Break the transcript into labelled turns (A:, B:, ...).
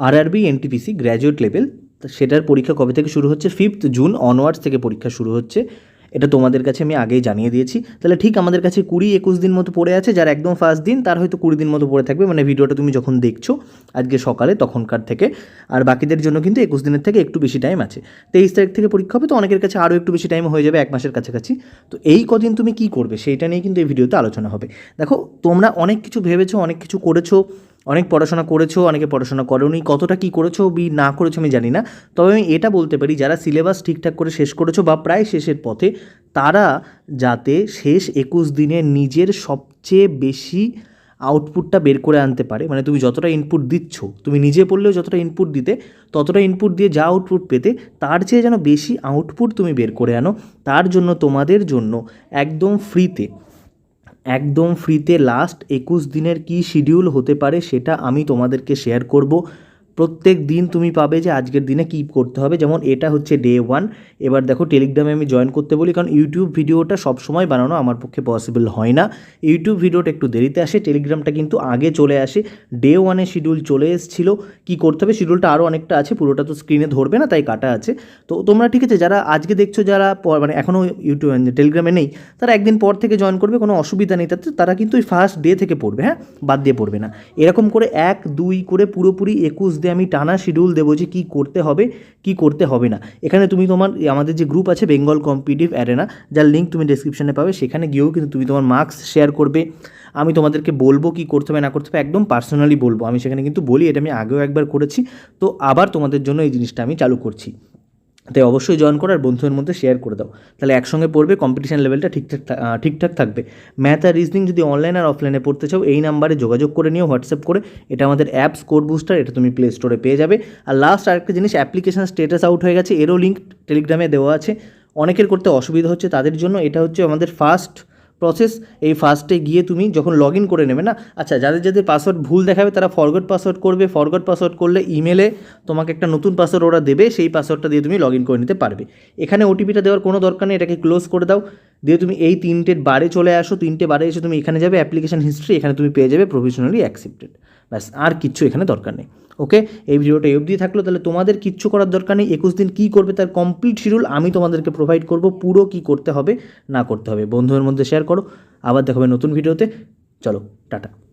A: RRB NTPC graduate level সেটার পরীক্ষা কবে থেকে শুরু হচ্ছে? ফিফথ জুন অনওয়ার্ডস থেকে পরীক্ষা শুরু হচ্ছে। এটা তোমাদের কাছে আমি আগেই জানিয়ে দিয়েছি। তাহলে ঠিক আমাদের কাছে কুড়ি একুশ দিন মতো পড়ে আছে। যার একদম ফার্স্ট দিন, তার হয়তো কুড়ি দিন মতো পড়ে থাকবে। মানে ভিডিওটা তুমি যখন দেখছ আজকে সকালে, তখনকার থেকে। আর বাকিদের জন্য কিন্তু একুশ দিনের থেকে একটু বেশি টাইম আছে। তেইশ তারিখ থেকে পরীক্ষা হবে, তো অনেকের কাছে আরও একটু বেশি টাইম হয়ে যাবে, এক মাসের কাছাকাছি। তো এই কদিন তুমি কি করবে? সেইটা নিয়ে কিন্তু এই ভিডিওতে আলোচনা হবে। দেখো, তোমরা অনেক কিছু ভেবেছো, অনেক কিছু করেছ। অনেক পড়াশোনা করেছ, অনেকে পড়াশোনা করোনি, কতটা কি করেছ বি না করেছ আমি জানি না। তবে আমি এটা বলতে পারি, যারা সিলেবাস ঠিকঠাক করে শেষ করেছ বা প্রায় শেষের পথে, তারা যাতে শেষ একুশ দিনে নিজের সবচেয়ে বেশি আউটপুটটা বের করে আনতে পারে। মানে তুমি যতটা ইনপুট দিচ্ছ, তুমি নিজে পড়লেও যতটা ইনপুট দিতে, ততটা ইনপুট দিয়ে যা আউটপুট পেতে, তার চেয়ে যেন বেশি আউটপুট তুমি বের করে আনো, তার জন্য তোমাদের জন্য একদম ফ্রিতে একদম ফ্রিতে লাস্ট একুশ দিনের কি শিডিউল হতে পারে সেটা আমি তোমাদেরকে শেয়ার করব। প্রত্যেক দিন তুমি পাবে যে আজকের দিনে কী করতে হবে। যেমন এটা হচ্ছে ডে ওয়ান এবার দেখো টেলিগ্রামে আমি জয়েন করতে বলি, কারণ ইউটিউব ভিডিওটা সবসময় বানানো আমার পক্ষে পসিবল হয় না। ইউটিউব ভিডিওটা একটু দেরিতে আসে টেলিগ্রামটা কিন্তু আগে চলে আসে। ডে ওয়ানে শিডিউল চলে এসেছিল, কী করতে হবে? শিডিউলটা আরও অনেকটা আছে, পুরোটা তো স্ক্রিনে ধরবে না, তাই কাটা আছে। তো তোমরা ঠিক আছে, যারা আজকে দেখছ, যারা মানে এখনও ইউটিউব টেলিগ্রামে নেই, তারা একদিন পর থেকে জয়েন করবে, কোনো অসুবিধা নেই। তাতে তারা কিন্তু ওই ফার্স্ট ডে থেকে পড়বে হ্যাঁ? বাদ দিয়ে পড়বে না। এরকম করে এক, দুই করে পুরোপুরি একুশ দিয়ে আমি টানা শিডিউল দেবো যে কী করতে হবে, কি করতে হবে না। এখানে তুমি তোমার, আমাদের যে গ্রুপ আছে বেঙ্গল কম্পিটিভ অ্যারেনা যার লিঙ্ক তুমি ডিসক্রিপশানে পাবে, সেখানে গিয়েও কিন্তু তুমি তোমার মার্কস শেয়ার করবে। আমি তোমাদেরকে বলব কি করতে হবে, না করতে হবে, একদম পার্সোনালি বলব। আমি সেখানে কিন্তু বলি, এটা আমি আগেও একবার করেছি। তো আবার তোমাদের জন্য এই জিনিসটা আমি চালু করছি। তাই অবশ্যই জয়েন করো আর বন্ধুদের মধ্যে শেয়ার করে দাও। তাহলে একসঙ্গে পড়বে কম্পিটিশান লেভেলটা ঠিকঠাক ঠিকঠাক থাকবে। ম্যাথ আর রিজনিং যদি অনলাইন আর অফলাইনে পড়তে চাও, এই নাম্বারে যোগাযোগ করে নিও হোয়াটসঅ্যাপ করে। এটা আমাদের অ্যাপ স্কোর বুস্টার এটা তুমি প্লে স্টোরে পেয়ে যাবে। আর লাস্ট আরেকটা জিনিস অ্যাপ্লিকেশান স্টেটাস আউট হয়ে গেছে, এরও লিঙ্ক টেলিগ্রামে দেওয়া আছে। অনেকের করতে অসুবিধা হচ্ছে তাদের জন্য, এটা হচ্ছে আমাদের ফার্স্ট প্রসেস এই ফার্স্টে গিয়ে তুমি যখন লগ ইন করে নেবে না আচ্ছা যাদের যাদের পাসওয়ার্ড ভুল দেখাবে তারা ফরগট পাসওয়ার্ড করবে ফরগট পাসওয়ার্ড করলে ইমেলে তোমাকে একটা নতুন পাসওয়ার্ড ওরা দেবে, সেই পাসওয়ার্ডটা দিয়ে তুমি লগ ইন করে নিতে পারবে। এখানে ওটিপিটা দেওয়ার কোনো দরকার নেই, এটাকে ক্লোজ করে দাও। দিয়ে তুমি এই তিনটে বারে চলে আসো, তিনটে বারে এসে তুমি এখানে যাবে অ্যাপ্লিকেশন হিস্ট্রি এখানে তুমি পেয়ে যাবে প্রফেশনালি অ্যাকসেপ্টেড ব্যাস, আর কিচ্ছু এখানে দরকার নেই। ওকে? এই ভিডিওটা এই অবধি থাকল। তাহলে তোমাদের কিচ্ছু করার দরকার নেই। একুশ দিন কী করবে তার কমপ্লিট শিডিউল আমি তোমাদেরকে প্রোভাইড করব। পুরো কি করতে হবে, না করতে হবে। বন্ধুদের মধ্যে শেয়ার করো। আবার দেখাবে নতুন ভিডিওতে। চলো, টাটা।